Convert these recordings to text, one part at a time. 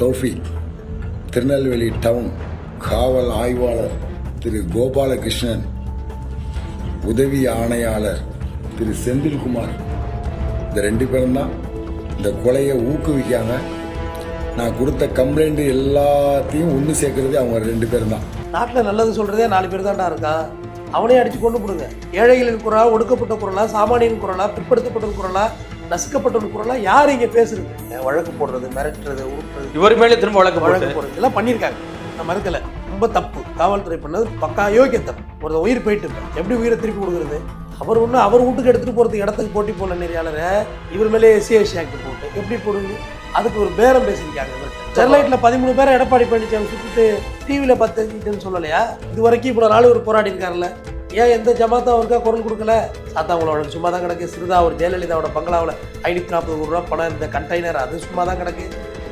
தோஃபி Tirunelveli down காவல் ஆய்வாளர் திரு கோபாலகிருஷ்ணன் உதவி ஆணையாளர் திரு செந்தில்குமார். இந்த ரெண்டு பேரும் தான் இந்த கொலையை ஊக்குவிக்காங்க நான் கொடுத்த கம்ப்ளைண்ட் எல்லாத்தையும் ஒன்று சேர்க்கறது அவங்க ரெண்டு பேரும் தான். நாட்டில் நல்லது சொல்கிறதே நாலு பேர் தான்டா இருக்கா? அவனே அடித்து கொண்டு போடுங்க. ஏழைகளின் குரலா ஒடுக்கப்பட்ட குரலா சாமானியின் குரலா பிற்படுத்தப்பட்ட குரலா நசுக்கப்பட்ட குரலா யார் இங்கே பேசுறது? வழக்கு போடுறது மிரட்டுறது உருட்டுறது. இவர் மேலே திரும்ப வழக்கு வழக்கு போடுறது. இதெல்லாம் பண்ணியிருக்காங்க. நான் மறுக்கல. ரொம்ப தப்பு. காவல்துறை பண்ணது பக்கா யோகிய தப்பு ஒரு உயிர் போயிட்டு. எப்படி உயிரை திருப்பி கொடுக்குறது? அவர் ஒன்றும் அவர் வீட்டுக்கு எடுத்துகிட்டு போகிறதுக்கு இடத்துக்கு போட்டி போடல நெறியாளரை. இவர் மேலே எஸ்சிஎஸ்சி ஆக்ட் போட்டு எப்படி போடுவீங்க அதுக்கு ஒரு பேரம் பேசியிருக்காங்க இவர்கிட்ட. ஸ்டெர்லைட்டில் பதிமூணு பேரை எடப்பாடி பழனிசாமி சுட்டுட்டு டிவியில் பத்துன்னு சொல்லலையா? இது வரைக்கும் இவ்வளோ நாள் ஒரு போராடி இருக்காருல்ல. ஏன் எந்த ஜமாத்தா அவருக்கா குரல் கொடுக்கல? சாத்தாங்குளம் வழக்கு சும்மா தான் கிடக்கு. சிறுதா ஒரு ஜெயலலிதாவோட பங்களாவில் ஐநூற்றி நாற்பது கோடி ரூபா பணம் இந்த கண்டெய்னர் அது சும்மா தான் கிடக்கு.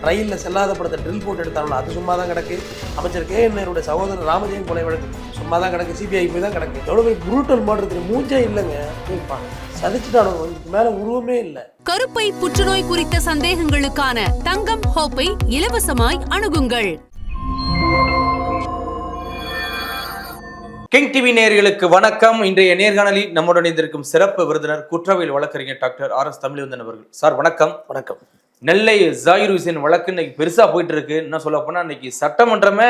ரயிலில் செல்லாத படத்தை ட்ரில் போட்டு எடுத்தாங்களோ அது சும்மா தான் கிடக்கு. அமைச்சர் கே என் சகோதரர் ராமஜெயம் கொலை வழக்கு சும்மா தான் கிடக்கு. சிபிஐ போய் தான் கிடக்கு. எவ்வளோ போய் புரூட்டல் மாடுறது மூஞ்சே இல்லைங்க. போய்ப்பா சதிச்சுட்டானுங்க இதுக்கு மேலே உருவமே இல்லை. கருப்பை புற்றுநோய் குறித்த சந்தேகங்களுக்கான தங்கம் ஹோப்பை இலவசமாய் அணுகுங்கள். கிங் டிவி நேயர்களுக்கு வணக்கம். இன்றைய நேர்காணலில் நம்முடன் இணைந்திருக்கும் சிறப்பு விருந்தினர் குற்றவியல் வழக்கறிஞர் டாக்டர் ஆர் எஸ் தமிழ்வந்தன் அவர்கள். சார் வணக்கம். வணக்கம். நெல்லை ஜாகிர் ஹுசேன் வழக்கு இன்னைக்கு பெருசா போயிட்டு இருக்கு என்ன சொல்ல போனா இன்னைக்கு சட்டமன்றமே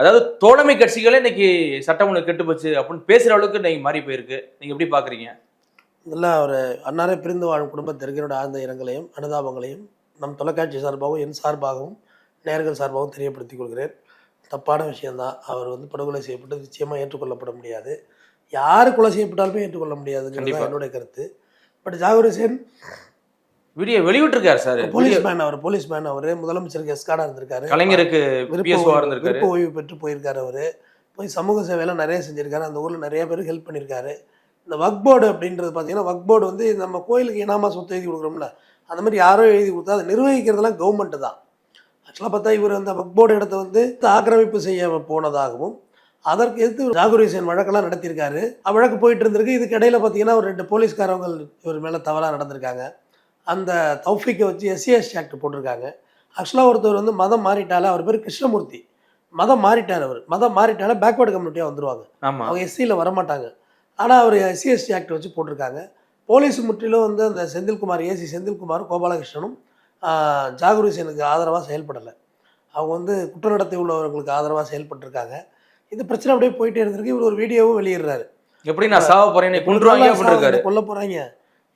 அதாவது தோழமை கட்சிகளே இன்னைக்கு சட்டமன்றம் கெட்டு போச்சு அப்படின்னு பேசுற அளவுக்கு இன்னைக்கு மாறி போயிருக்கு. நீங்க எப்படி பாக்குறீங்க? இதெல்லாம் ஒரு அன்னாரை பிரிந்து வாழும் குடும்பத்திற்கு என்னோட ஆழ்ந்த இரங்கலையும் அனுதாபங்களையும் நம் தொலைக்காட்சி சார்பாகவும் என் சார்பாகவும் நேர்கள் சார்பாகவும் தெரியப்படுத்திக் கொள்கிறேன். தப்பான விஷயம்தான். அவர் வந்து படுகொலை செய்யப்பட்டு நிச்சயமாக ஏற்றுக்கொள்ளப்பட முடியாது. யார் கொலை செய்யப்பட்டாலுமே ஏற்றுக்கொள்ள முடியாதுங்கிறது என்னுடைய கருத்து. பட் ஜாகூர் ஹுசேன் வீடியோ வெளியிட்டிருக்காரு சார். போலீஸ் மேன் அவர் போலீஸ் மேன் அவர் முதலமைச்சருக்கு எஸ்கார்டா இருந்திருக்காரு. கலைஞருக்கு விருப்ப ஓய்வு- பெற்று போயிருக்காரு அவர். போய் சமூக சேவையெல்லாம் நிறைய செஞ்சிருக்காரு. அந்த ஊரில் நிறைய பேருக்கு ஹெல்ப் பண்ணியிருக்காரு இந்த வக் போர்டு அப்படின்றது பார்த்தீங்கன்னா வக் போர்டு வந்து நம்ம கோயிலுக்கு இனாமா சொத்து எழுதி கொடுக்குறோம்ல அந்த மாதிரி யாரோ எழுதி கொடுத்தா அதை நிர்வகிக்கிறதெல்லாம் கவர்மெண்ட்டு தான். ஆக்சுவலாக பார்த்தா இவர் அந்த வக் போர்டு இடத்த வந்து ஆக்கிரமிப்பு செய்ய போனதாகவும் அதற்கு எதிர்த்து ஜாகூர் ஹுசேன் வழக்கெல்லாம் நடத்தியிருக்காரு. வழக்கு போயிட்டு இருந்திருக்கு. இதுக்கு இடையில பார்த்தீங்கன்னா ஒரு ரெண்டு போலீஸ்காரங்க இவர் மேலே தவறாக நடந்திருக்காங்க. அந்த தௌஃபிக்கை வச்சு எஸ்சிஎஸ்டி ஆக்ட் போட்டிருக்காங்க. ஆக்சுவலாக ஒருத்தர் வந்து மதம் மாறிட்டால அவர் பேர் கிருஷ்ணமூர்த்தி. மதம் மாறிட்டார் அவர். மதம் மாறிட்டால பேக்வேர்டு கம்யூனிட்டியாக வந்துருவாங்க. அவங்க எஸ்சியில் வரமாட்டாங்க. ஆனால் அவர் எஸ்சிஎஸ்டி ஆக்ட் வச்சு போட்டிருக்காங்க. போலீஸ் முற்றிலும் வந்து அந்த செந்தில்குமார் ஏசி செந்தில்குமார் கோபாலகிருஷ்ணனும் ஜாகூர் ஹுசேனுக்கு ஆதரவாக செயல்படலை. அவங்க வந்து குற்ற நடத்தை உள்ளவர்களுக்கு ஆதரவாக செயல்பட்டிருக்காங்க. இந்த பிரச்சனை அப்படியே போயிட்டே இருந்திருக்கு. இவர் ஒரு வீடியோவும் வெளியிடுறாரு. எப்படி நான் சாவ அப்படின்னு இருக்காரு. கொல்ல போகிறாங்க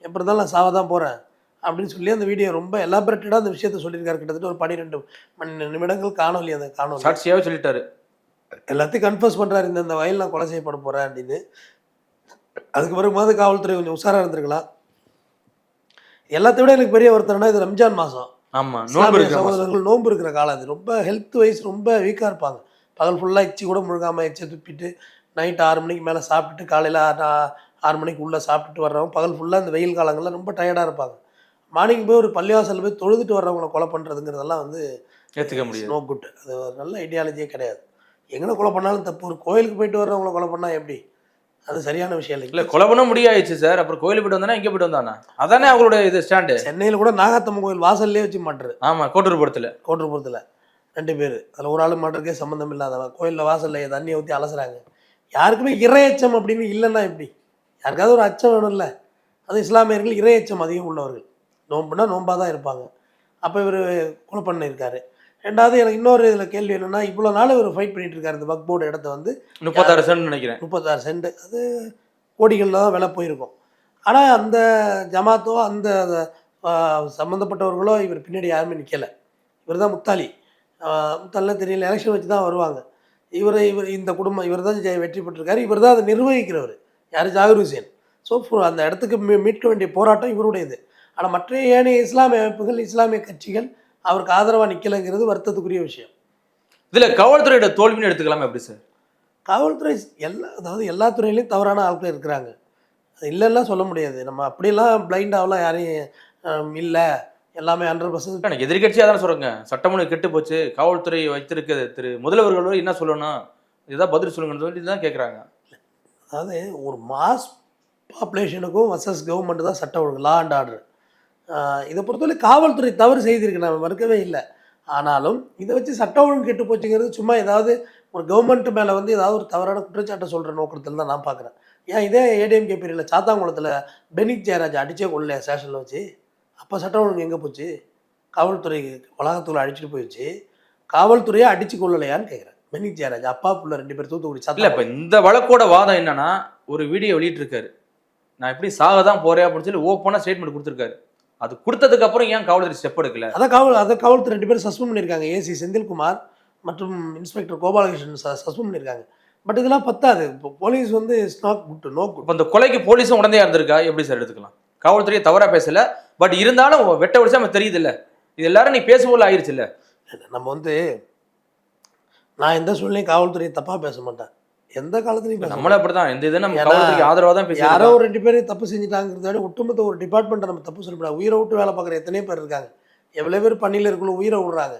எப்படி இருந்தாலும் நான் சாவ தான் போகிறேன் அப்படின்னு சொல்லி அந்த வீடியோ ரொம்ப எலாபரேட்டடாக அந்த விஷயத்த சொல்லியிருக்காரு. கிட்டத்தட்ட ஒரு பன்னிரெண்டு மணி நிமிடங்கள் காணொலி அந்த காணொலி. சாட்சியாவே சொல்லிட்டாரு. எல்லாத்தையும் கன்ஃபர்ஸ் பண்ணுறாரு இந்த இந்த வயல் நான் கொலை செய்யப்பட போகிறேன் அப்படின்னு. அதுக்கு பிறகுமாவது காவல்துறை கொஞ்சம் உஷாராக இருந்திருக்கலாம். எல்லாத்தை விட எனக்கு பெரிய ஒருத்தர்னா இது ரம்ஜான் மாதம் ஆமா நோன்பு. சகோதரர்கள் நோன்பு இருக்கிற காலம் அது. ரொம்ப ஹெல்த் வைஸ் ரொம்ப வீக்காக இருப்பாங்க. பகல் ஃபுல்லாக எச்சி கூட முழுகாமல் எச்சை துப்பிட்டு நைட் ஆறு மணிக்கு மேலே சாப்பிட்டுட்டு காலையில் ஆறு மணிக்கு உள்ளே சாப்பிட்டுட்டு வர்றவங்க பகல் ஃபுல்லாக இந்த வெயில் காலங்களில் ரொம்ப டயர்டாக இருப்பாங்க. மார்னிங் போய் ஒரு பள்ளிவாசலில் போய் தொழுதுட்டு வர்றவங்கள கொலை பண்ணுறதுங்கிறதெல்லாம் வந்து ஏத்துக்க முடியாது. நோ குட் அது ஒரு நல்ல ஐடியாலஜியே கிடையாது. எங்கே கொலை பண்ணாலும் தப்பு. ஒரு கோயிலுக்கு போயிட்டு வர்றவங்கள கொலை பண்ணால் எப்படி? அது சரியான விஷயம் இல்ல இல்லை கொலை பண்ண முடியாயிடுச்சு சார். அப்புறம் கோயிலுக்கு போயிட்டு வந்தானே இங்க போயிட்டு வந்தானா அதானே அவங்களோட இது ஸ்டாண்டு. சென்னையில் கூட நாகாத்தம்மன் கோயில் வாசல்லே வச்சு மாட்டுறது. ஆமா கோட்டூர்புரத்துல கோட்டூர்புரத்தில் ரெண்டு பேர். அதில் ஒரு ஆள் மாட்டுறதுக்கே சம்மந்தம் இல்லாதவன் கோயிலில் வாசலில் தண்ணியை ஊற்றி அலசுறாங்க. யாருக்குமே இறையச்சம் அப்படின்னு இல்லைன்னா எப்படி? யாருக்காவது ஒரு அச்சம் வேணும்ல. அது இஸ்லாமியர்கள் இறையச்சம் அதிகம் உள்ளவர்கள். நோம்புனா நோம்பாக தான் இருப்பாங்க. அப்போ இவர் கொலை பண்ணியிருக்காரு. ரெண்டாவது எனக்கு இன்னொரு இதில் கேள்வி என்னென்னா இவ்வளோ நாள் இவர் ஃபைட் பண்ணிட்டு இருக்காரு இந்த வக் போர்டு இடத்த வந்து. முப்பத்தாறு சென்ட் நினைக்கிறேன். முப்பத்தாறு சென்ட் அது கோடிகளில் தான் விலை போயிருக்கும். ஆனால் அந்த ஜமாத்தோ அந்த சம்மந்தப்பட்டவர்களோ இவர் பின்னாடி யாருமே நிற்கலை இவர் தான் முத்தாலி ஆஹ், முத்தாலிலாம் தெரியல எலெக்ஷன் வச்சு தான் வருவாங்க. இவர் இவர் இந்த குடும்பம் இவர் தான் வெற்றி பெற்றிருக்காரு. இவர் தான் அதை நிர்வகிக்கிறவர். யார்? ஜாகிர் ஹுசேன். ஸோ அந்த இடத்துக்கு மீட்க வேண்டிய போராட்டம் இவருடையது. ஆனால் மற்ற ஏனைய இஸ்லாமிய அமைப்புகள் இஸ்லாமிய கட்சிகள் அவருக்கு ஆதரவாக நிற்கலைங்கிறது வருத்தத்துக்குரிய விஷயம். இதுல காவல்துறையோட தோல்வின்னு எடுத்துக்கலாமா எப்படி சார்? காவல்துறை எல்லா அதாவது எல்லா துறையிலையும் தவறான ஆட்கள் இருக்கிறாங்க. அது இல்லைன்னா சொல்ல முடியாது. நம்ம அப்படியெல்லாம் பிளைண்டாகலாம் யாரையும் இல்லை. எல்லாமே ஹண்ட்ரட் பர்சன்ட் எனக்கு எதிர்கட்சியா தானே சொல்றாங்க. சட்டமொழி கெட்டு போச்சு காவல்துறை வைத்திருக்க திரு முதல்வர்களோட என்ன சொல்லணும்? இதுதான் பதில் சொல்லுங்கன்னு சொல்லி தான் கேட்குறாங்க அதாவது ஒரு மாஸ் பாப்புலேஷனுக்கும் வர்சஸ் கவர்மெண்ட் தான் சட்டம் ஒழுங்கு லா அண்ட் ஆர்டர் இதை பொறுத்தவரை காவல்துறை தவறு செய்திருக்கு நம்ம மறுக்கவே இல்லை. ஆனாலும் இதை வச்சு சட்ட ஒழுங்கு கெட்டு போச்சுங்கிறது சும்மா ஏதாவது ஒரு கவர்மெண்ட் மேலே வந்து ஏதாவது ஒரு தவறான குற்றச்சாட்டை சொல்கிற நோக்கத்தில் தான் நான் பார்க்குறேன். ஏன் இதே ஏடிஎம்கே பீரியடில் சாத்தாங்குளத்தில் பெனிக் ஜெயராஜ் அடிச்சே கொள்ளலையா ஸ்டேஷனில் வச்சு? அப்போ சட்ட ஒழுங்கு எங்கே போச்சு? காவல்துறை வளாகத்துக்குள்ள அடிச்சுட்டு போயிடுச்சு காவல்துறையை அடிச்சு கொள்ளலையான்னு கேட்குறேன் பெனிக் ஜெயராஜ் அப்பா புள்ள ரெண்டு பேர் தூத்துக்குடி இல்ல சாத்தா இந்த வழக்கோட வாதம் என்னன்னா ஒரு வீடியோ வெளியிட்டிருக்காரு. நான் எப்படி சாக தான் போறேன் அப்படின்னு சொல்லி ஓப்பனாக ஸ்டேட்மெண்ட் கொடுத்துருக்காரு. அது கொடுத்ததுக்கு அப்புறம் ஏன் காவல்துறை ஸ்டெப் எடுக்கல? அதான் காவல் அதை காவல்துறை ரெண்டு பேரும் சஸ்பெண்ட் பண்ணியிருக்காங்க. ஏசி செந்தில்குமார் மற்றும் இன்ஸ்பெக்டர் கோபாலகிருஷ்ணன் சஸ்பெண்ட் பண்ணியிருக்காங்க. பட் இதெல்லாம் பத்தாது. இப்போ போலீஸ் வந்து it's not good no good இப்ப இந்த கொலைக்கு போலீஸும் உடனே இருந்திருக்கா? எப்படி சார் எடுத்துக்கலாம்? காவல்துறையை தவறா பேசல. பட் இருந்தாலும் வெட்ட வடிச்சா நம்ம தெரியுது இல்ல இது எல்லாரும் நீ பேசும்போது ஆயிருச்சு இல்ல நம்ம வந்து நான் எந்த சூழ்நிலையும் காவல்துறையை தப்பாக பேச மாட்டேன். எந்த காலத்துலையும் பேச நம்மளும் அப்படிதான். இந்த இதை நம்ம ஏன்னா, காவல்துறைக்கு ஆதரவா தான் யாரோ பேசுறோம் ஒரு ரெண்டு பேரும் தப்பு செஞ்சுட்டாங்கிறத ஒட்டுமொத்த ஒரு டிபார்ட்மெண்ட்டை நம்ம தப்பு சொல்லக்கூடாது. உயிரை விட்டு வேலை பார்க்குற எத்தனையோ பேர் இருக்காங்க. எவ்வளோ பேர் பணியில் இருக்குள்ள உயிரை விடுறாங்க.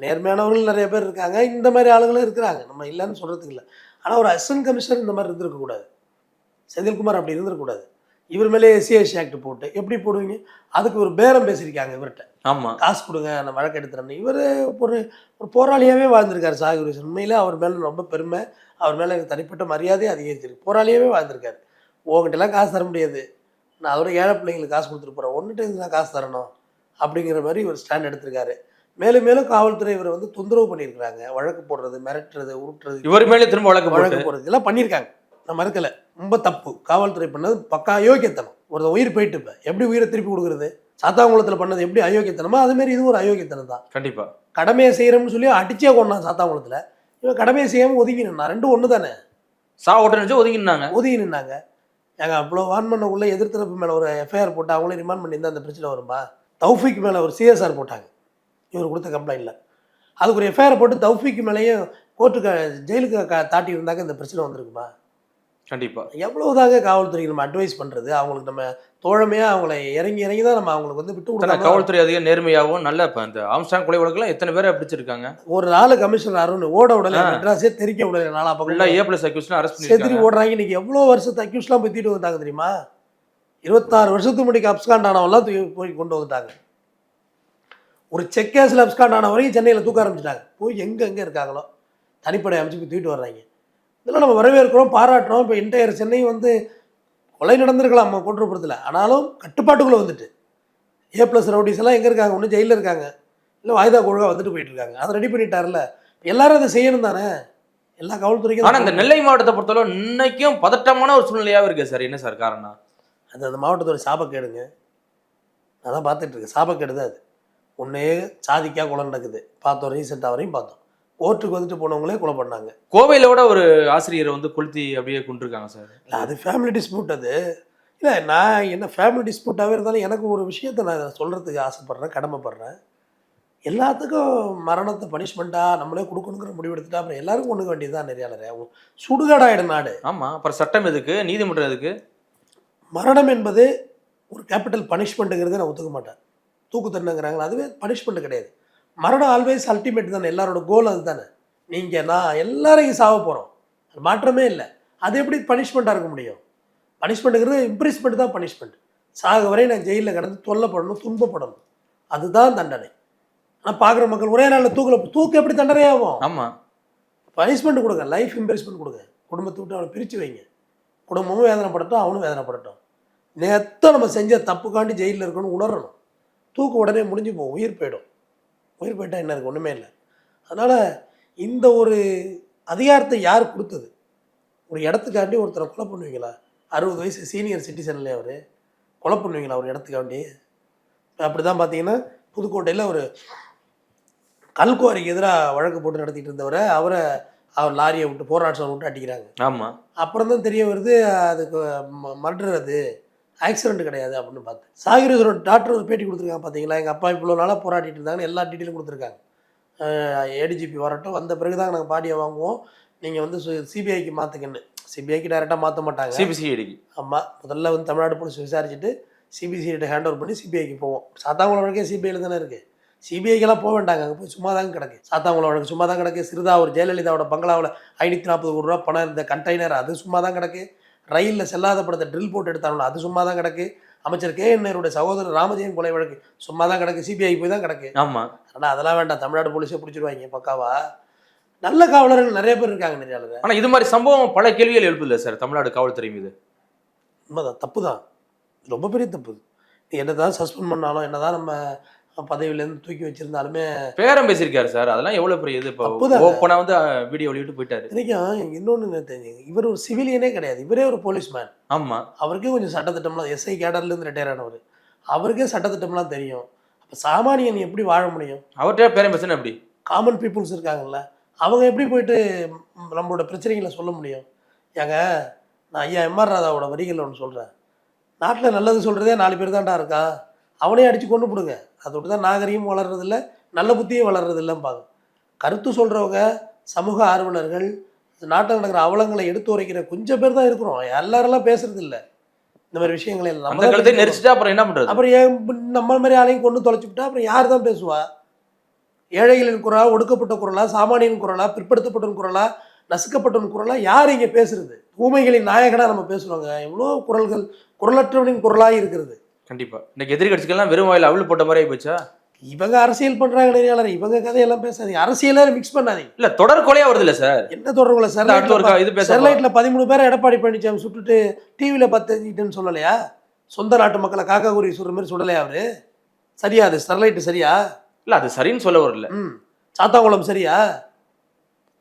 நேர்மையானவர்கள் நிறைய பேர் இருக்காங்க. இந்த மாதிரி ஆளுங்களும் இருக்கிறாங்க. நம்ம இல்லைன்னு சொல்கிறதுக்கு இல்லை. ஆனால் ஒரு அசிஸ்டன்ட் கமிஷனர் இந்த மாதிரி இருந்திருக்கக்கூடாது. செந்தில்குமார் அப்படி இருந்திருக்கக்கூடாது. இவர் மேலே எஸ்சிஎஸ்சி ஆக்ட் போட்டு எப்படி போடுவீங்க? அதுக்கு ஒரு பேரம் பேசியிருக்காங்க இவர்கிட்ட. ஆமா. காசு கொடுங்க நான் வழக்கு எடுத்துறேன்னு. இவர் ஒரு ஒரு போராளியாகவே வாழ்ந்திருக்காரு. சாகுரேசன் உண்மையிலே அவர் மேலே ரொம்ப பெருமை. அவர் மேலே எனக்கு தனிப்பட்ட மரியாதை அதிகரிச்சிருக்கு. போராளியாகவே வாழ்ந்திருக்காரு. உங்ககிட்டலாம் காசு தர முடியாது. நான் அதோட ஏழை பிள்ளைங்களுக்கு காசு கொடுத்துட்டு போகிறேன் ஒன்றுட்டு நான் காசு தரணும். அப்படிங்கிற மாதிரி ஒரு ஸ்டாண்ட் எடுத்திருக்காரு. மேலும் மேலும் காவல்துறை இவரை வந்து தொந்தரவு பண்ணியிருக்கிறாங்க. வழக்கு போடுறது மிரட்டுறது உருட்டுறது இவர் மேலே திரும்ப வழக்கு வழக்கு போடுறது இதெல்லாம் பண்ணியிருக்காங்க. நான் மறுக்கல. ரொம்ப தப்பு. காவல்துறை பண்ணது பக்கா அயோக்கியத்தனம். ஒரு உயிர் போயிட்டு இப்போ எப்படி உயிரை திருப்பி கொடுக்குறது? சாத்தாங்குளத்தில் பண்ணது எப்படி அயோக்கியத்தனமோ அது மாதிரி இது ஒரு அயோக்கியத்தனம் தான் கண்டிப்பா. கடமையை செய்கிறோம்னு சொல்லி அடிச்சே கொண்டான் சாத்தாங்குளத்தில். இவன் கடமையை செய்யாமல் ஒதுங்கி நின்னான் ரெண்டும் ஒன்று தானே சா ஓட்ட நினைச்சு ஒதுங்கினாங்க ஒதுங்கி நின்னாங்க ஏங்க அவ்வளோ வான் பண்ணக்குள்ள எதிர்த்தரப்பு மேலே ஒரு எஃப்ஐஆர் போட்டு அவங்களே ரிமாண்ட் பண்ணியிருந்தா அந்த பிரச்சனை வருமா? தௌஃபிக் மேலே ஒரு சிஎஸ்ஆர் போட்டாங்க. இவர் கொடுத்த கம்ப்ளைண்ட்டில் அதுக்கு ஒரு எஃப்ஐஆர் போட்டு தௌஃபிக் மேலேயும் கோர்ட்டுக்கு ஜெயிலுக்கு தாட்டி இருந்தாக்க இந்த பிரச்சனை வந்திருக்குமா? கண்டிப்பா. எவ்வளவுதாங்க காவல்துறைக்கு நம்ம அட்வைஸ் பண்ணுறது அவங்களுக்கு நம்ம தோழமையாக அவங்கள இறங்கி இறங்கி தான் நம்ம அவங்களுக்கு வந்து விட்டு கொடுக்காம காவல்துறை அதிக நேர்மையாகவும் நல்ல இப்ப இந்த ஆம்ஸ்டாங் கொலை வழக்குலாம் எத்தனை பேரை பிடிச்சிருக்காங்க? ஒரு நாள் கமிஷனர் அருண் ஓட விடல. மெட்ராஸே தெரிக்க விடல நாலா பக்கம் ஏ பிளஸ் அக்யூஸ்லாம் அரெஸ்ட் செத்துரி பண்ணிருக்காங்க. ஓடுறாங்க. இன்னைக்கு எவ்வளோ வருஷத்து அக்யூஸ்லாம் போய் தூக்கிட்டு வந்துட்டாங்க தெரியுமா? இருபத்தாறு வருஷத்துக்கு முன்னாடி அப்ஸ்காண்ட் ஆனவெல்லாம் தூக்கி போய் கொண்டு வந்துட்டாங்க. ஒரு செக் கேஸில் அப்ஸ்காண்ட் ஆன வரைக்கும் சென்னையில் தூக்க ஆரம்பிச்சிட்டாங்க. போய் எங்கே எங்கே இருக்காங்களோ? தனிப்படை அமைச்சு போய் தூக்கிட்டு வர்றாங்க. இதெல்லாம் நம்ம வரவேற்கிறோம் பாராட்டுறோம். இப்போ இன்டையர் சென்னை வந்து கொலை நடந்திருக்கலாம் நம்ம கொன்றுபுறத்தில் ஆனாலும் கட்டுப்பாட்டுக்குள்ளே வந்துட்டு. ஏ ப்ளஸ் ரவுடிஸ் எல்லாம் எங்கே இருக்காங்க? ஒன்றும் ஜெயிலில் இருக்காங்க. இல்லை வாய்தா ஒழுங்காக வந்துட்டு போயிட்டு இருக்காங்க. அதை ரெடி பண்ணிட்டார்ல எல்லாரும் அதை செய்யணும் தானே? எல்லா காவல்துறைக்கும் ஆனா இந்த நெல்லை மாவட்டத்தை பொறுத்தளவு இன்னைக்கும் பதட்டமான ஒரு சூழ்நிலையாவே இருக்கு சார். என்ன சார் காரணம் அது அந்த மாவட்டத்தோட சாபக்கேடுங்க. நான் தான் பார்த்துட்டு இருக்கேன். சாபக்கேடு தான் அது. ஒன்றே சாதிக்கா கொலை நடக்குது. பார்த்தோம் ரீசெண்டாக வரையும் பார்த்தோம். கோர்ட்டுக்கு வந்துட்டு போனவங்களே கொலை பண்ணாங்க. கோவையில கூட ஒரு ஆசிரியரை வந்து கொளுத்தி அப்படியே கொண்டிருக்காங்க சார். இல்லை அது ஃபேமிலி டிஸ்பியூட் அது. இல்லை நான் என்ன ஃபேமிலி டிஸ்பியூட்டாகவே இருந்தாலும் எனக்கு ஒரு விஷயத்தை நான் சொல்கிறதுக்கு ஆசைப்பட்றேன் கடமைப்படுறேன். எல்லாத்துக்கும் மரணத்தை பனிஷ்மெண்ட்டாக நம்மளே கொடுக்கணுங்கிற முடிவு எடுத்துட்டா அப்புறம் எல்லாருக்கும் ஒன்றுக்க வேண்டியதுதான் நிறையாளரே சுடுகாடாயிடும் நாடு. ஆமா அப்புறம் சட்டம் எதுக்கு? நீதிமன்றம் எதுக்கு? மரணம் என்பது ஒரு கேபிட்டல் பனிஷ்மெண்ட்டுங்கிறத நான் ஒத்துக்க மாட்டேன். தூக்கு தண்டனைங்கிறாங்களா அதுவே பனிஷ்மெண்ட் கிடையாது. மரணம் ஆல்வேஸ் அல்டிமேட் தானே எல்லாரோட கோல் அது தானே நீங்கள் நான் எல்லாரையும் சாவ போகிறோம் அது மாற்றமே இல்லை. அது எப்படி பனிஷ்மெண்ட்டாக இருக்க முடியும்? பனிஷ்மெண்ட்டுங்கிறது இம்ப்ரெஸ்மெண்ட் தான் பனிஷ்மெண்ட் சாக வரை நான் ஜெயிலில் கிடந்து தொல்லப்படணும் துன்பப்படணும். அதுதான் தண்டனை. ஆனால் பார்க்குற மக்கள் ஒரே நாளில் தூக்கில் தூக்கு எப்படி தண்டனை ஆகும் ஆமா. பனிஷ்மெண்ட் கொடுங்க லைஃப் இம்ப்ரெஸ்மெண்ட் கொடுங்க. குடும்பத்தை விட்டு அவனை பிரித்து வைங்க. குடும்பமும் வேதனைப்படட்டும் அவனும் வேதனைப்படட்டும். நேற்று நம்ம செஞ்ச தப்புக்காண்டி ஜெயிலில் இருக்கணும்னு உணரணும். தூக்கு உடனே முடிஞ்சு போகும் உயிர் போயிடும். உயிர் போயிட்டா என்ன இருக்கு? ஒன்றுமே இல்லை. அதனால் இந்த ஒரு அதிகாரத்தை யார் கொடுத்தது? ஒரு இடத்துக்காண்டி ஒருத்தரை கொலை பண்ணுவீங்களா? அறுபது வயசு சீனியர் சிட்டிசன்ல அவர். கொலை பண்ணுவீங்களா ஒரு இடத்துக்காண்டி? அப்படி தான் பார்த்தீங்கன்னா புதுக்கோட்டையில் ஒரு கல்குவாரிக்கு எதிராக வழக்கு போட்டு நடத்திட்டு இருந்தவரை அவரை அவர் லாரியை விட்டு போராட்டம் விட்டு அடிக்கிறாங்க. ஆமா. அப்புறம் தான் தெரிய வருது அதுக்கு மர்டர் அது. ஆக்சிடென்ட் கிடையாது அப்படின்னு பார்த்தேன். சாகிரதோட டாக்டர் ஒரு பேட்டி கொடுத்துருக்காங்க பார்த்தீங்களா? எங்கள் அப்பா இவ்வளோ நாளாக போராடிட்டு இருந்தாங்கன்னு எல்லா டீட்டெயிலும் கொடுத்துருக்காங்க. ஏடிஜிபி வரட்டும் வந்த பிறகு தான் நாங்கள் பாடியை வாங்குவோம். நீங்கள் வந்து சிபிஐக்கு மாற்றுங்கன்னு சிபிஐக்கு டைரெக்டாக மாற்ற மாட்டாங்க. சிபிசிஐடிக்கு ஆமாம் முதல்ல வந்து தமிழ்நாடு போலீஸ் விசாரிச்சுட்டு சிபிசிஐட்ட ஹேண்ட் ஓவர் பண்ணி சிபிஐக்கு போவோம். சாத்தாங்குளம் வழக்கே சிபிஐயில் தானே இருக்குது சிபிஐக்கெல்லாம் போக வேண்டாங்க அங்கே போய் சும்மா தாங்க கிடக்கு. சாத்தாங்குளம் வழக்கு சும்மா தான் கிடக்கு. சிறுதா ஒரு ஜெயலலிதாவோட பங்களாவில் ஐநூற்றி நாற்பது கோடி ரூபா பணம் இருந்த கண்டெய்னர் அது சும்மா தான் கிடக்கு. ரயிலில் செல்லாத படத்தை ட்ரில் போட்டு எடுத்தாங்களோ அது சும்மா தான் கிடக்கு. அமைச்சர் கே என் நேருடைய சகோதரர் ராமஜெயம் கொலை வழக்கு சும்மா தான் கிடக்கு. சிபிஐ போய் தான் கிடக்கு. ஆமா. ஆனால் அதெல்லாம் வேண்டாம். தமிழ்நாடு போலீஸே பிடிச்சிருவாங்க பக்காவா? நல்ல காவலர்கள் நிறைய பேர் இருக்காங்க நெறியாளர் ஆனா இது மாதிரி சம்பவம் பல கேள்விகள் எழுப்புதில்ல சார் தமிழ்நாடு காவல்துறை மீது? உண்மைதான் தப்பு தான் ரொம்ப பெரிய தப்பு. என்ன தான் சஸ்பெண்ட் பண்ணாலும் என்ன தான் நம்ம பதவியிலேருந்து தூக்கி வச்சிருந்தாலுமே பேரம் பேசியிருக்காரு சார். அதெல்லாம் எவ்வளவு பெரிய இது? இப்போ தப்புதாங்க. ஓப்பனா வந்து வீடியோ வெளியிட்டு போயிட்டாரு. இன்றைக்கும் இன்னொன்று தெரிஞ்சுங்க? இவர் ஒரு சிவிலியனே கிடையாது. இவரே ஒரு போலீஸ்மேன் ஆமா. அவருக்கே கொஞ்சம் சட்டத்திட்டம்லாம் எஸ்ஐ கேடர்லேருந்து ரிட்டையர் ஆனவர். அவருக்கே சட்டத்திட்டம்லாம் தெரியும். அப்போ சாமானியன் எப்படி வாழ முடியும்? அவர்கிட்ட பேரம் பேசுனா எப்படி? காமன் பீப்புள்ஸ் இருக்காங்கல்ல அவங்க எப்படி போயிட்டு நம்மளோட பிரச்சனைகளை சொல்ல முடியும்? ஏங்க நான் ஐயா எம்ஆர் ராதாவோட வரிகள் ஒன்று சொல்கிறேன் நாட்டில் நல்லது சொல்கிறதே நாலு பேர் தான்டா இருக்கா? அவனையும் அடித்து கொண்டு போடுங்க. அதோட தான் நாகரிகம் வளர்றதில்ல நல்ல புத்தியும் வளர்றதில்லம்பாங்க கருத்து சொல்கிறவங்க சமூக ஆர்வலர்கள் நாட்டில் நடக்கிற அவலங்களை எடுத்து உரைக்கிற கொஞ்சம் பேர் தான் இருக்கிறோம். எல்லாரெல்லாம் பேசுறது இல்ல இந்த மாதிரி விஷயங்களை எல்லாம் நம்ம. நெரிச்சிட்டா அப்புறம் என்ன பண்றது? அப்புறம் ஏன் நம்ம மாதிரி ஆளையும் கொண்டு தொலைச்சுக்கிட்டா அப்புறம் யார் தான் பேசுவா? ஏழைகளின் குரலா ஒடுக்கப்பட்ட குரலா சாமானியன் குரலா பிற்படுத்தப்பட்டவன் குரலா நசுக்கப்பட்டவன் குரலா யார் இங்கே பேசுறது? ஊமைகளின் நாயகனா நம்ம பேசுறோங்க. எவ்வளோ குரல்கள் குரலற்றவனின் குரலாக இருக்கிறது. கண்டிப்பா. இன்னைக்கு எதிரி கட்சிகள்லாம் வெறும் வாயில அவுள் போட்ட மாதிரி போச்சா? இவங்க அரசியல் பண்றாங்க நெறியாளர். இவங்க கதையெல்லாம் பேசாதீங்க. அரசியலே மிக்ஸ் பண்ணாதீங்க. இல்ல தொடர் கொலையா வருது இல்ல சார் என்ன தொடர்புல இந்த அடுத்த ஒரு ஸ்டெர்லைட்ல கா- இது ஸ்டெர்லைட்ல பதிமூணு பேரை எடப்பாடி பழனிசாமி சுட்டுட்டு டிவியில் பத்துன்னு சொல்லலையா? சொந்த நாட்டு மக்களை காக்கா குருவி சுடுற மாதிரி சுடலையா அவரு? சரியா அது? ஸ்டெர்லைட் சரியா? இல்ல அது சரின்னு சொல்ல வரல ம். சாத்தாங்குளம் சரியா?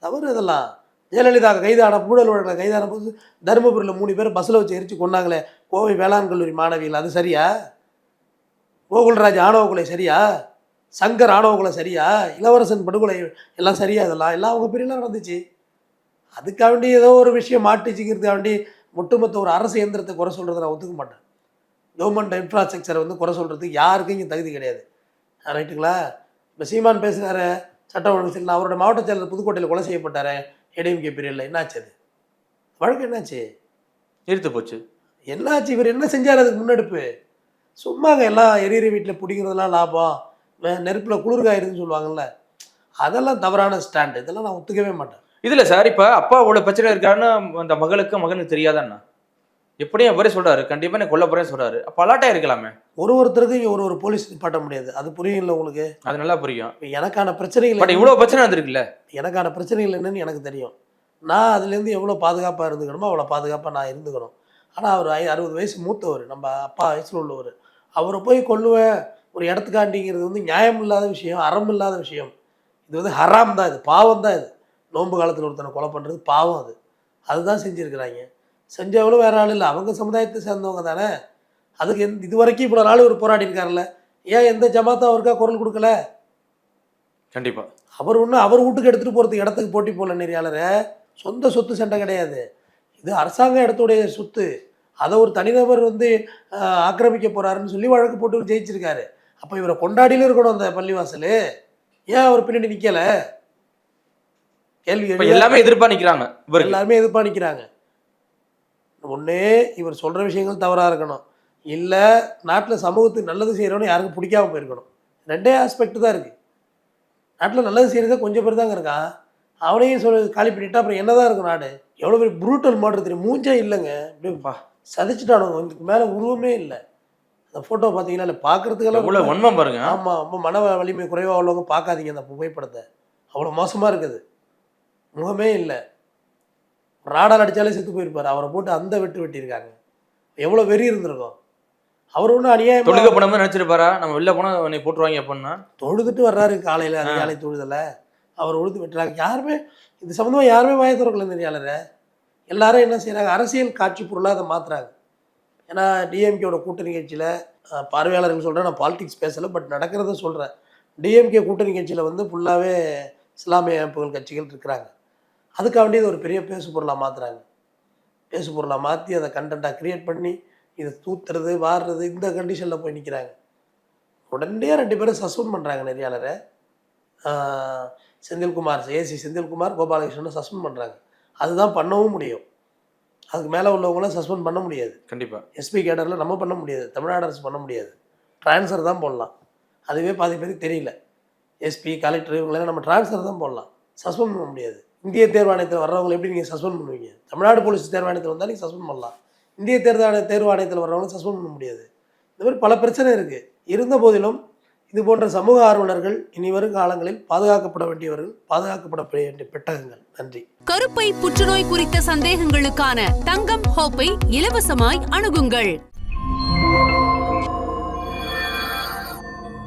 தவறு இதெல்லாம். ஜெயலலிதா கைதான ஊழல் வழக்கில் கைதான போது தருமபுரியில் மூணு பேர் பஸ்ஸில் வச்சு எரிச்சு கொண்டாங்களே கோவை வேளாண் கல்லூரி மாணவிகள் அது சரியா? கோகுல்ராஜ் ஆணவ கொலை சரியா? சங்கர் ஆணவ கொலை சரியா? இளவரசன் படுகொலை எல்லாம் சரியா இதெல்லாம்? எல்லாம் அவங்க பிரிவில் நடந்துச்சு. அதுக்காக வேண்டி ஏதோ ஒரு விஷயம் மாட்டிச்சுக்கிறதுக்காக வேண்டி ஒட்டுமொத்த ஒரு அரசு இயந்திரத்தை குறை சொல்கிறத நான் ஒத்துக்க மாட்டேன். கவர்மெண்ட் இன்ஃப்ராஸ்ட்ரக்சரை வந்து குறை சொல்கிறதுக்கு யாருக்கும் இங்கே தகுதி கிடையாது. ரைட்டுங்களா? இப்போ சீமான் பேசுகிறாரு சட்ட ஒழுங்கு சரி அவரோட மாவட்ட செயலர் புதுக்கோட்டையில் கொலை செய்யப்பட்டார் ஏடிஎம்கே பீரியடில் என்னாச்சு அது? வழக்கு என்னாச்சு? நிறுத்து போச்சு. என்னாச்சு? இவர் என்ன செஞ்சார் அதுக்கு முன்னெடுப்பு? சும்மாங்க எல்லாம் எரியிற வீட்டில் பிடிக்கிறதெல்லாம் லாபம். நெருப்புல குளிர்காயிருதுன்னு சொல்லுவாங்கல்ல. அதெல்லாம் தவறான ஸ்டாண்ட். இதெல்லாம் நான் ஒத்துக்கவே மாட்டேன். இதுல சார் இப்ப அப்பா அவ்வளவு பிரச்சனை இருக்காருன்னு அந்த மகளுக்கு மகனுக்கு தெரியாதாண்ணா? எப்படியும் அவரே சொல்றாரு. கண்டிப்பா நான் கொல்ல போறேன்னு சொல்றாரு. அப்ப அலாட்டா இருக்கலாமே? ஒரு ஒருத்தருக்கும் இங்க ஒரு ஒரு போலீஸ் நிப்பாட்ட முடியாது. அது புரியும்ல உங்களுக்கு? அது நல்லா புரியும். எனக்கான பிரச்சனைகள் பட் இவ்வளவு பிரச்சனை வந்திருக்குல்ல? எனக்கான பிரச்சனைகள் என்னன்னு எனக்கு தெரியும். நான் அதுலேருந்து எவ்வளோ பாதுகாப்பாக இருந்துக்கணுமோ அவ்வளோ பாதுகாப்பாக நான் இருந்துக்கணும். ஆனால் அவர் ஐ- அறுபது வயசு மூத்தவர் நம்ம அப்பா வயசில் உள்ளவர். அவரை போய் கொல்லுவேன் ஒரு இடத்துக்காண்டிங்கிறது வந்து நியாயம் இல்லாத விஷயம் அறம் இல்லாத விஷயம். இது வந்து ஹராம் தான் இது பாவம் தான் இது. நோன்பு காலத்தில் ஒருத்தனை கொலை பண்ணுறது பாவம் அது. அதுதான் செஞ்சுருக்கிறாங்க. செஞ்சவங்களும் வேற ஆள் இல்லை. அவங்க சமுதாயத்தை சேர்ந்தவங்க தானே. அதுக்கு எந்த இது வரைக்கும் இவ்வளோ நாள் ஒரு போராடி இருக்காருல்ல. ஏன் எந்த ஜமாத்தா அவருக்கா குரல் கொடுக்கல? கண்டிப்பா. அவர் ஒன்றும் அவர் வீட்டுக்கு எடுத்துகிட்டு போகிறதுக்கு இடத்துக்கு போட்டி போடல நெறியாளரை. சொந்த சொத்து சண்டை கிடையாது. இது அரசாங்க இடத்துடைய சொத்து. அதை ஒரு தனிநபர் வந்து ஆக்கிரமிக்க போறாருன்னு சொல்லி வழக்கு போட்டு ஜெயிச்சிருக்காரு. அப்போ இவரை கொண்டாடியில இருக்கணும் அந்த பள்ளிவாசல். ஏன் அவர் பின்னாடி நிற்கல கேள்வி. எல்லாமே எதிர்ப்பா நிக்கிறாங்க இவருக்கு. எல்லாருமே எதிர்ப்பா நிற்கிறாங்க ஒண்ணே இவர் சொல்ற விஷயங்கள் தவறா இருக்கணும். இல்லை நாட்டில் சமூகத்துக்கு நல்லது செய்கிறவனு யாருக்கும் பிடிக்காம போயிருக்கணும். ரெண்டே ஆஸ்பெக்ட் தான் இருக்கு. நாட்டில் நல்லது செய்கிறத கொஞ்சம் பேர் தாங்க இருக்கான் அவனையும் சொல்ல காலி பண்ணிட்டா அப்புறம் என்னதான் இருக்கும் நாடு? எவ்வளோ பெரிய ப்ரூட்டல் மாடல் தெரியும்? மூஞ்சே இல்லைங்க. அப்படியே பா. சதிச்சுட்டானுங்க இதுக்கு மேலே உருவமே இல்லை. அந்த ஃபோட்டோ பார்த்தீங்கன்னா இல்லை பார்க்கறதுக்கெல்லாம் வன்மம் பாருங்க. ஆமாம் ரொம்ப மன வலிமை குறைவாக உள்ளவங்க பார்க்காதீங்க அந்த புகைப்படத்தை. அவ்வளோ மோசமாக இருக்குது. முகமே இல்லை. ராடார் அடித்தாலே செத்து போயிருப்பார். அவரை போட்டு அந்த வெட்டு வெட்டியிருக்காங்க. எவ்வளோ வெறி இருந்திருக்கும். அவர் ஒன்றும் அநியாயம் தொழுக பணம் நினைச்சிருப்பாரா? நம்ம வெளில போனா உன்னை போட்டுருவாங்க அப்படின்னா தொழுதுட்டு வர்றாரு காலையில் அதிகாலை தொழுதலை. அவர் உழுது வெட்டுறாங்க. யாருமே இது சம்மந்தமாக யாருமே வாய திறக்கல நெறியாளரை எல்லாரும் என்ன செய்கிறாங்க அரசியல் காட்சி பொருளாக அதை மாற்றுறாங்க ஏன்னா டிஎம்கேவோட கூட்டணி கட்சியில் பார்வையாளர்கள் சொல்கிறேன் நான் பாலிடிக்ஸ் பேசலை பட் நடக்கிறத சொல்கிறேன் டிஎம்கே கூட்டணி கட்சியில் வந்து ஃபுல்லாகவே இஸ்லாமிய அமைப்புகள் கட்சிகள் இருக்கிறாங்க. அதுக்காக வேண்டி இது ஒரு பெரிய பேசு பொருளாக மாற்றுறாங்க பேசு பொருளாக மாற்றி அதை கண்டென்ட்டாக க்ரியேட் பண்ணி இதை தூத்துறது வாடுறது இந்த கண்டிஷனில் போய் நிற்கிறாங்க உடனே ரெண்டு பேரும் சஸ்பெண்ட் பண்ணுறாங்க நெறியாளரை. செந்தில்குமார் ஏசி செந்தில்குமார் கோபாலகிருஷ்ணனை சஸ்பெண்ட் பண்ணுறாங்க அதுதான் பண்ணவும் முடியும். அதுக்கு மேலே உள்ளவங்களாம் சஸ்பெண்ட் பண்ண முடியாது. கண்டிப்பா. எஸ்பி கேடரில் நம்ம பண்ண முடியாது. தமிழ்நாடு அரசு பண்ண முடியாது. ட்ரான்ஸ்ஃபர் தான் போடலாம். அதுவே பாதி பேருக்கு தெரியல. எஸ்பி கலெக்டர் இவங்களெல்லாம் நம்ம ட்ரான்ஸ்ஃபர் தான் போடலாம். சஸ்பெண்ட் பண்ண முடியாது. இந்திய தேர்வாணையத்தில் வர்றவங்களை எப்படி நீங்கள் சஸ்பெண்ட் பண்ணுவீங்க? தமிழ்நாடு போலீஸ் தேர்வாணையத்தில் வந்தால் நீங்கள் சஸ்பெண்ட் பண்ணலாம். இந்திய தேர்வாணை தேர்வாணையத்தில் வர்றவங்களை சஸ்பெண்ட் பண்ண முடியாது. இந்த மாதிரி பல பிரச்சனை இருக்கு. இருந்த போதிலும் இது போன்ற சமூக ஆர்வலர்கள் இனி வரும் காலங்களில் பாதுகாக்கப்பட வேண்டியவர்கள் பாதுகாக்கப்பட வேண்டிய பெட்டகங்கள். நன்றி. கருப்பை புற்றுநோய் குறித்த சந்தேகங்களுக்கான தங்கம் ஹோப்பை இலவசமாய் அணுகுங்கள்.